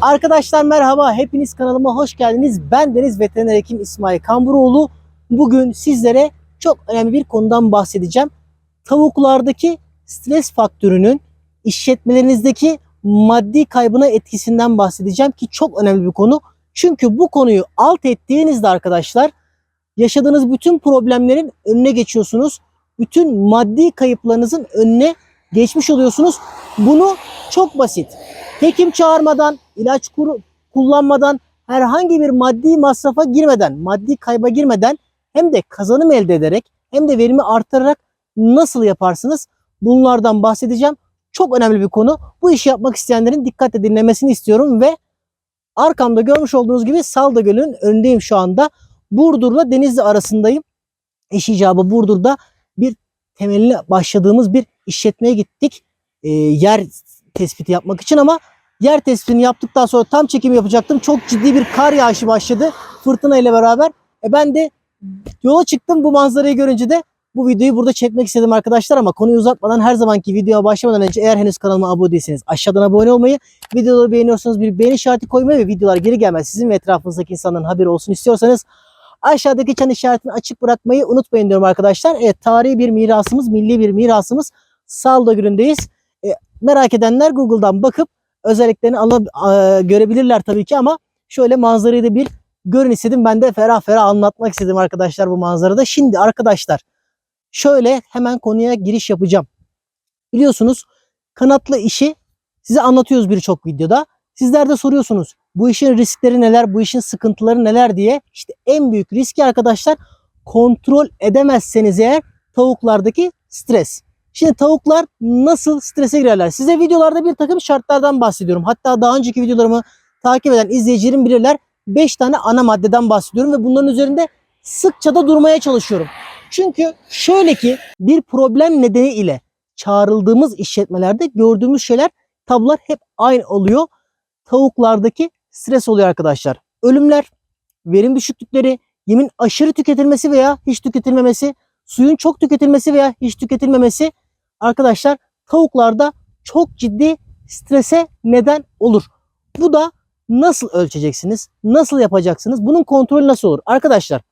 Arkadaşlar merhaba, hepiniz kanalıma hoş geldiniz. Ben Deniz Veteriner Hekim İsmail Kamburoğlu. Bugün sizlere çok önemli bir konudan bahsedeceğim. Tavuklardaki stres faktörünün işletmelerinizdeki maddi kaybına etkisinden bahsedeceğim ki çok önemli bir konu. Çünkü bu konuyu alt ettiğinizde arkadaşlar yaşadığınız bütün problemlerin önüne geçiyorsunuz. Bütün maddi kayıplarınızın önüne geçmiş oluyorsunuz. Bunu çok basit. Hekim çağırmadan, ilaç kuru- kullanmadan, herhangi bir maddi masrafa girmeden, maddi kayba girmeden hem de kazanım elde ederek hem de verimi artırarak nasıl yaparsınız? Bunlardan bahsedeceğim. Çok önemli bir konu. Bu işi yapmak isteyenlerin dikkatle dinlemesini istiyorum ve arkamda görmüş olduğunuz gibi Salda Gölü'nün önündeyim şu anda. Burdur'la Denizli arasındayım. İş icabı Burdur'da bir temelini başladığımız bir işletmeye gittik. Ee, yer tespiti yapmak için ama yer tespitini yaptıktan sonra tam çekim yapacaktım. Çok ciddi bir kar yağışı başladı fırtına ile beraber. E ben de yola çıktım bu manzarayı görünce de bu videoyu burada çekmek istedim arkadaşlar ama konuyu uzatmadan her zamanki videoya başlamadan önce eğer henüz kanalıma abone değilseniz aşağıdan abone olmayı, videoları beğeniyorsanız bir beğeni işareti koymayı ve videolar geri gelmez sizin ve etrafınızdaki insanların haberi olsun istiyorsanız aşağıdaki çan işaretini açık bırakmayı unutmayın diyorum arkadaşlar. Evet tarihi bir mirasımız, milli bir mirasımız Salda Gölü'ndeyiz. E, merak edenler Google'dan bakıp özelliklerini ala, a- görebilirler tabii ki ama şöyle manzarayı da bir görün istedim. Ben de ferah ferah anlatmak istedim arkadaşlar bu manzarada. Şimdi arkadaşlar şöyle hemen konuya giriş yapacağım. Biliyorsunuz kanatlı işi size anlatıyoruz birçok videoda. Sizler de soruyorsunuz bu işin riskleri neler, bu işin sıkıntıları neler diye. İşte en büyük riski arkadaşlar kontrol edemezseniz eğer tavuklardaki stres. Şimdi tavuklar nasıl strese girerler? Size videolarda bir takım şartlardan bahsediyorum. Hatta daha önceki videolarımı takip eden izleyicilerim bilirler. 5 tane ana maddeden bahsediyorum ve bunların üzerinde sıkça da durmaya çalışıyorum. Çünkü şöyle ki bir problem nedeniyle çağrıldığımız işletmelerde gördüğümüz şeyler tablolar hep aynı oluyor. Tavuklardaki stres oluyor arkadaşlar. Ölümler, verim düşüklükleri, yemin aşırı tüketilmesi veya hiç tüketilmemesi, suyun çok tüketilmesi veya hiç tüketilmemesi arkadaşlar tavuklarda çok ciddi strese neden olur. Bu da nasıl ölçeceksiniz? Nasıl yapacaksınız? Bunun kontrolü nasıl olur? Arkadaşlar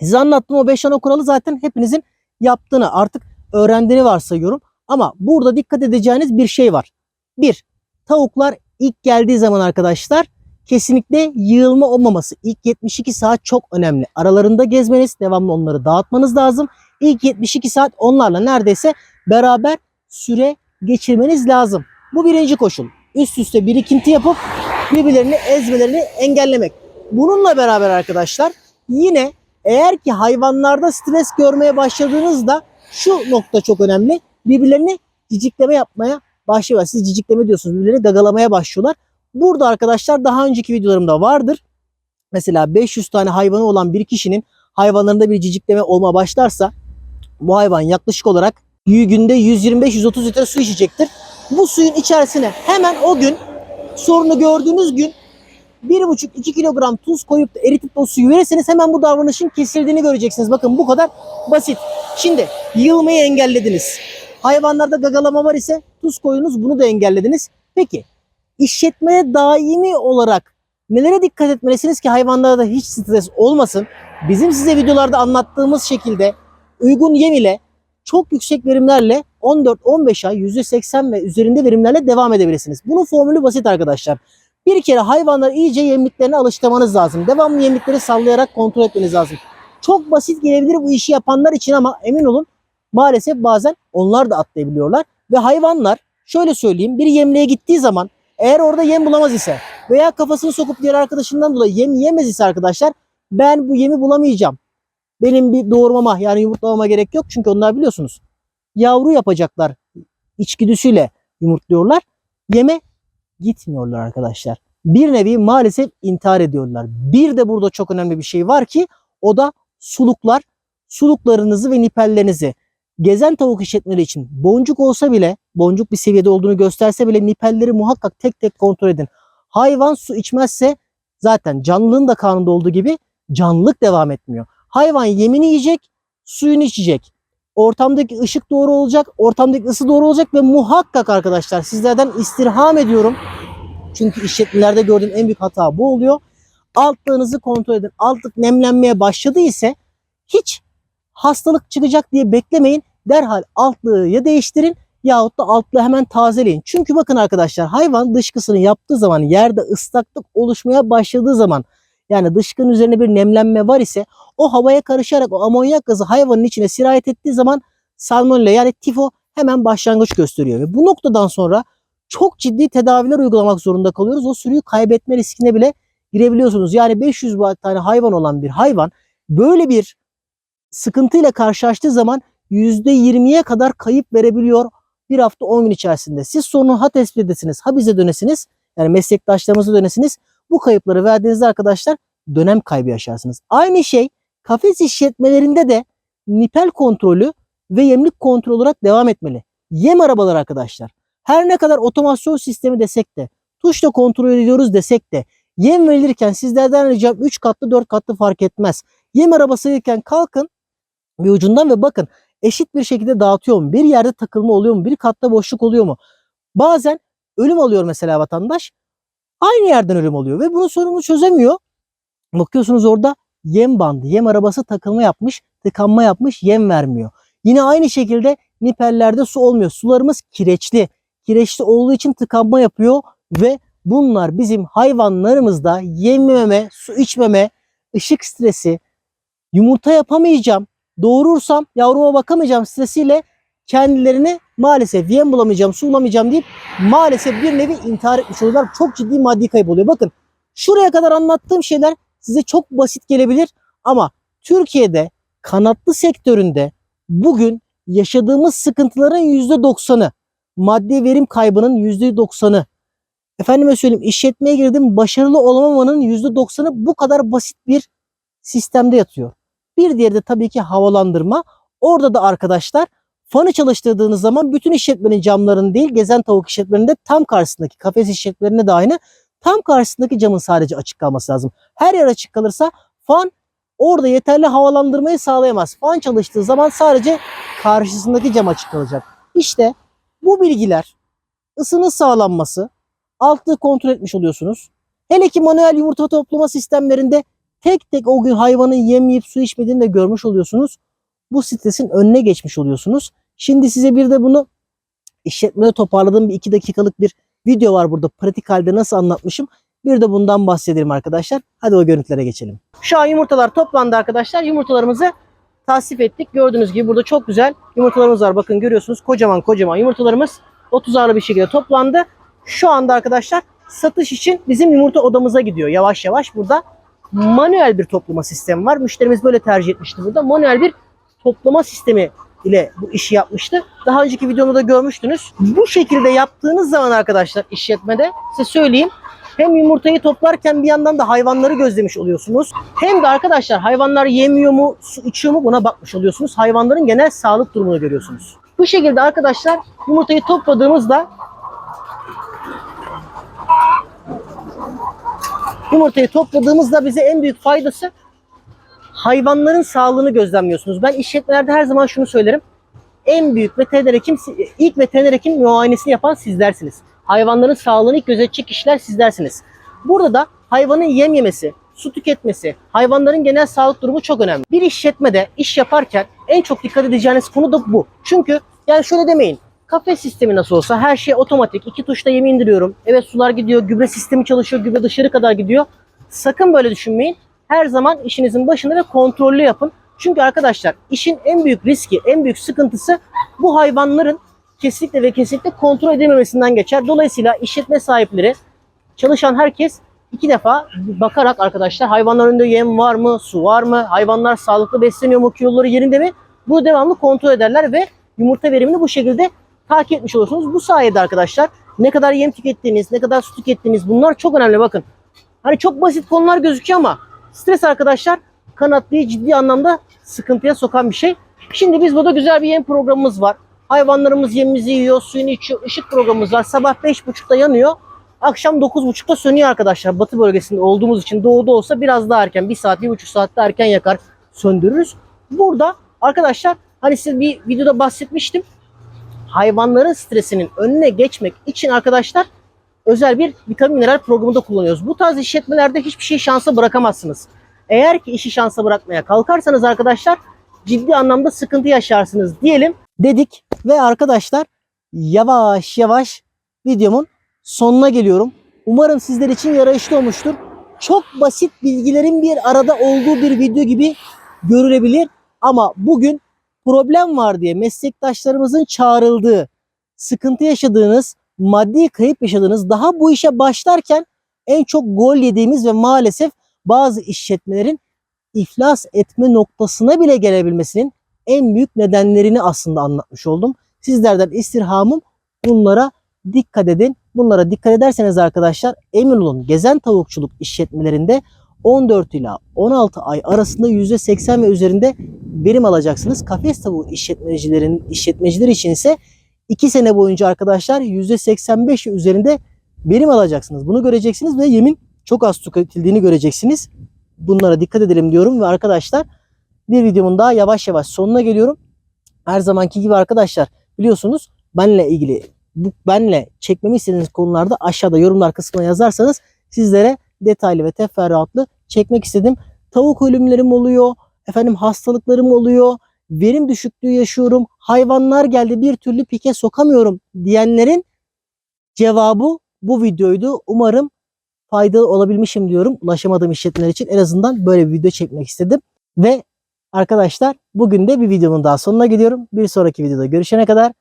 size anlattığım o 5 ana kuralı zaten hepinizin yaptığını artık öğrendiğini varsayıyorum. Ama burada dikkat edeceğiniz bir şey var. Bir, tavuklar ilk geldiği zaman arkadaşlar kesinlikle yığılma olmaması. İlk 72 saat çok önemli. Aralarında gezmeniz, devamlı onları dağıtmanız lazım. İlk 72 saat onlarla neredeyse beraber süre geçirmeniz lazım. Bu birinci koşul. Üst üste birikinti yapıp birbirlerini ezmelerini engellemek. Bununla beraber arkadaşlar yine eğer ki hayvanlarda stres görmeye başladığınızda şu nokta çok önemli. Birbirlerini cicikleme yapmaya başlıyorlar. Siz cicikleme diyorsunuz. Birbirlerini gagalamaya başlıyorlar. Burada arkadaşlar daha önceki videolarımda vardır. Mesela 500 tane hayvanı olan bir kişinin hayvanlarında bir cicikleme olma başlarsa bu hayvan yaklaşık olarak günde 125-130 litre su içecektir. Bu suyun içerisine hemen o gün sorunu gördüğünüz gün 1,5-2 kilogram tuz koyup da eritip o suyu verirseniz hemen bu davranışın kesildiğini göreceksiniz. Bakın bu kadar basit. Şimdi yığılmayı engellediniz. Hayvanlarda gagalama var ise tuz koyunuz bunu da engellediniz. Peki işletmeye daimi olarak nelere dikkat etmelisiniz ki hayvanlarda hiç stres olmasın? Bizim size videolarda anlattığımız şekilde uygun yem ile çok yüksek verimlerle 14-15 ay %80 ve üzerinde verimlerle devam edebilirsiniz. Bunun formülü basit arkadaşlar. Bir kere hayvanları iyice yemliklerine alıştırmanız lazım. Devamlı yemlikleri sallayarak kontrol etmeniz lazım. Çok basit gelebilir bu işi yapanlar için ama emin olun maalesef bazen onlar da atlayabiliyorlar. Ve hayvanlar şöyle söyleyeyim bir yemliğe gittiği zaman eğer orada yem bulamaz ise veya kafasını sokup diğer arkadaşından dolayı yem yemez ise arkadaşlar ben bu yemi bulamayacağım. Benim bir doğurmama yani yumurtlamama gerek yok çünkü onlar biliyorsunuz yavru yapacaklar içgüdüsüyle yumurtluyorlar. Yeme gitmiyorlar arkadaşlar. Bir nevi maalesef intihar ediyorlar. Bir de burada çok önemli bir şey var ki o da suluklar. Suluklarınızı ve nipellerinizi gezen tavuk işletmeleri için boncuk olsa bile boncuk bir seviyede olduğunu gösterse bile nipelleri muhakkak tek tek kontrol edin. Hayvan su içmezse zaten canlılığın da kanunda olduğu gibi canlılık devam etmiyor. Hayvan yemini yiyecek, suyunu içecek. Ortamdaki ışık doğru olacak, ortamdaki ısı doğru olacak ve muhakkak arkadaşlar sizlerden istirham ediyorum. Çünkü işletmelerde gördüğüm en büyük hata bu oluyor. Altlığınızı kontrol edin. Altlık nemlenmeye başladı ise hiç hastalık çıkacak diye beklemeyin. Derhal altlığı ya değiştirin yahut da altlığı hemen tazeleyin. Çünkü bakın arkadaşlar hayvan dışkısını yaptığı zaman yerde ıslaklık oluşmaya başladığı zaman yani dışkının üzerine bir nemlenme var ise o havaya karışarak o amonyak gazı hayvanın içine sirayet ettiği zaman salmonella yani tifo hemen başlangıç gösteriyor. Ve bu noktadan sonra çok ciddi tedaviler uygulamak zorunda kalıyoruz. O sürüyü kaybetme riskine bile girebiliyorsunuz. Yani 500 tane hayvan olan bir hayvan böyle bir sıkıntıyla karşılaştığı zaman %20'ye kadar kayıp verebiliyor bir hafta 10 gün içerisinde. Siz sorunu ha tespit edesiniz ha bize dönesiniz. Yani meslektaşlarımıza dönesiniz. Bu kayıpları verdiğinizde arkadaşlar dönem kaybı yaşarsınız. Aynı şey kafes işletmelerinde de nipel kontrolü ve yemlik kontrolü olarak devam etmeli. Yem arabalar arkadaşlar. Her ne kadar otomasyon sistemi desek de, tuşla kontrol ediyoruz desek de, yem verilirken sizlerden ricam 3 katlı 4 katlı fark etmez. Yem arabası verirken kalkın bir ucundan ve bakın eşit bir şekilde dağıtıyor mu? Bir yerde takılma oluyor mu? Bir katta boşluk oluyor mu? Bazen ölüm alıyor mesela vatandaş. Aynı yerden ölüm oluyor ve bunun sorununu çözemiyor. Bakıyorsunuz orada yem bandı, yem arabası takılma yapmış, tıkanma yapmış, yem vermiyor. Yine aynı şekilde nipellerde su olmuyor. Sularımız kireçli. Kireçli olduğu için tıkanma yapıyor ve bunlar bizim hayvanlarımızda yememe, su içmeme, ışık stresi, yumurta yapamayacağım, doğurursam yavruma bakamayacağım stresiyle kendilerini maalesef yem bulamayacağım, su bulamayacağım deyip maalesef bir nevi intihar etmiş oluyorlar. Çok ciddi maddi kayıp oluyor. Bakın şuraya kadar anlattığım şeyler size çok basit gelebilir ama Türkiye'de kanatlı sektöründe bugün yaşadığımız sıkıntıların %90'ı, maddi verim kaybının %90'ı, efendime söyleyeyim işletmeye girdim başarılı olamamanın %90'ı bu kadar basit bir sistemde yatıyor. Bir diğeri de tabii ki havalandırma. Orada da arkadaşlar fanı çalıştırdığınız zaman bütün işletmenin camlarını değil gezen tavuk işletmelerinde tam karşısındaki kafes işletmelerinde de aynı tam karşısındaki camın sadece açık kalması lazım. Her yer açık kalırsa fan orada yeterli havalandırmayı sağlayamaz. Fan çalıştığı zaman sadece karşısındaki cam açık kalacak. İşte bu bilgiler ısının sağlanması, altlığı kontrol etmiş oluyorsunuz. Hele ki manuel yumurta toplama sistemlerinde tek tek o gün hayvanın yem yiyip su içmediğini de görmüş oluyorsunuz. Bu stresin önüne geçmiş oluyorsunuz. Şimdi size bir de bunu işletmede toparladığım bir iki dakikalık bir video var burada. Pratik halde nasıl anlatmışım. Bir de bundan bahsedelim arkadaşlar. Hadi o görüntülere geçelim. Şu an yumurtalar toplandı arkadaşlar. Yumurtalarımızı tasnif ettik. Gördüğünüz gibi burada çok güzel yumurtalarımız var. Bakın görüyorsunuz kocaman kocaman yumurtalarımız 30'arlı bir şekilde toplandı. Şu anda arkadaşlar satış için bizim yumurta odamıza gidiyor. Yavaş yavaş burada manuel bir toplama sistemi var. Müşterimiz böyle tercih etmişti burada. Manuel bir toplama sistemi ile bu işi yapmıştı. Daha önceki videomda da görmüştünüz. Bu şekilde yaptığınız zaman arkadaşlar işletmede size söyleyeyim hem yumurtayı toplarken bir yandan da hayvanları gözlemiş oluyorsunuz. Hem de arkadaşlar hayvanlar yemiyor mu, su içiyor mu buna bakmış oluyorsunuz. Hayvanların genel sağlık durumunu görüyorsunuz. Bu şekilde arkadaşlar yumurtayı topladığımızda yumurtayı topladığımızda bize en büyük faydası hayvanların sağlığını gözlemliyorsunuz. Ben işletmelerde her zaman şunu söylerim. En büyük veteriner hekim, ilk veteriner hekim muayenesini yapan sizlersiniz. Hayvanların sağlığını ilk gözetecek kişiler sizlersiniz. Burada da hayvanın yem yemesi, su tüketmesi, hayvanların genel sağlık durumu çok önemli. Bir işletmede iş yaparken en çok dikkat edeceğiniz konu da bu. Çünkü yani şöyle demeyin. Kafes sistemi nasıl olsa her şey otomatik. İki tuşla yemi indiriyorum. Evet sular gidiyor, gübre sistemi çalışıyor, gübre dışarı kadar gidiyor. Sakın böyle düşünmeyin. Her zaman işinizin başında ve kontrollü yapın. Çünkü arkadaşlar işin en büyük riski, en büyük sıkıntısı bu hayvanların kesinlikle ve kesinlikle kontrol edilmemesinden geçer. Dolayısıyla işletme sahipleri, çalışan herkes iki defa bakarak arkadaşlar hayvanların önünde yem var mı, su var mı, hayvanlar sağlıklı besleniyor mu, kiloları yerinde mi? Bunu devamlı kontrol ederler ve yumurta verimini bu şekilde takip etmiş olursunuz. Bu sayede arkadaşlar ne kadar yem tükettiğiniz, ne kadar su tükettiğiniz bunlar çok önemli bakın. Hani çok basit konular gözüküyor ama stres arkadaşlar kanatlıyı ciddi anlamda sıkıntıya sokan bir şey. Şimdi biz burada güzel bir yem programımız var. Hayvanlarımız yemimizi yiyor, suyunu içiyor. Işık programımız var. Sabah 5.30'da yanıyor. Akşam 9.30'da sönüyor arkadaşlar. Batı bölgesinde olduğumuz için doğuda olsa biraz daha erken. 1 saat, 1,5 saat daha erken yakar söndürürüz. Burada arkadaşlar Hani size bir videoda bahsetmiştim. Hayvanların stresinin önüne geçmek için arkadaşlar özel bir vitamin mineral programı da kullanıyoruz. Bu tarz işletmelerde hiçbir şey şansa bırakamazsınız. Eğer ki işi şansa bırakmaya kalkarsanız arkadaşlar ciddi anlamda sıkıntı yaşarsınız diyelim dedik ve arkadaşlar yavaş yavaş videomun sonuna geliyorum. Umarım sizler için yarayışlı olmuştur. Çok basit bilgilerin bir arada olduğu bir video gibi görülebilir ama bugün problem var diye meslektaşlarımızın çağrıldığı, sıkıntı yaşadığınız, maddi kayıp yaşadığınız, daha bu işe başlarken en çok gol yediğimiz ve maalesef bazı işletmelerin iflas etme noktasına bile gelebilmesinin en büyük nedenlerini aslında anlatmış oldum. Sizlerden istirhamım bunlara dikkat edin. Bunlara dikkat ederseniz arkadaşlar emin olun gezen tavukçuluk işletmelerinde 14 ila 16 ay arasında %80 ve üzerinde verim alacaksınız. Kafes tavuğu işletmecilerin işletmeciler için ise 2 sene boyunca arkadaşlar %85 ve üzerinde verim alacaksınız. Bunu göreceksiniz ve yemin çok az tüketildiğini göreceksiniz. Bunlara dikkat edelim diyorum ve arkadaşlar bir videomun daha yavaş yavaş sonuna geliyorum. Her zamanki gibi arkadaşlar biliyorsunuz benle ilgili bu benle çekmemi istediğiniz konularda aşağıda yorumlar kısmına yazarsanız sizlere detaylı ve teferruatlı çekmek istedim. Tavuk ölümlerim oluyor, efendim hastalıklarım oluyor, verim düşüklüğü yaşıyorum, hayvanlar geldi bir türlü pike sokamıyorum diyenlerin cevabı bu videoydu. Umarım faydalı olabilmişim diyorum. Ulaşamadığım işletmeler için en azından böyle bir video çekmek istedim. Ve arkadaşlar bugün de bir videomun daha sonuna geliyorum. Bir sonraki videoda görüşene kadar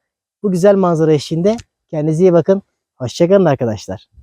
bu güzel manzara eşliğinde kendinize iyi bakın. Hoşçakalın arkadaşlar.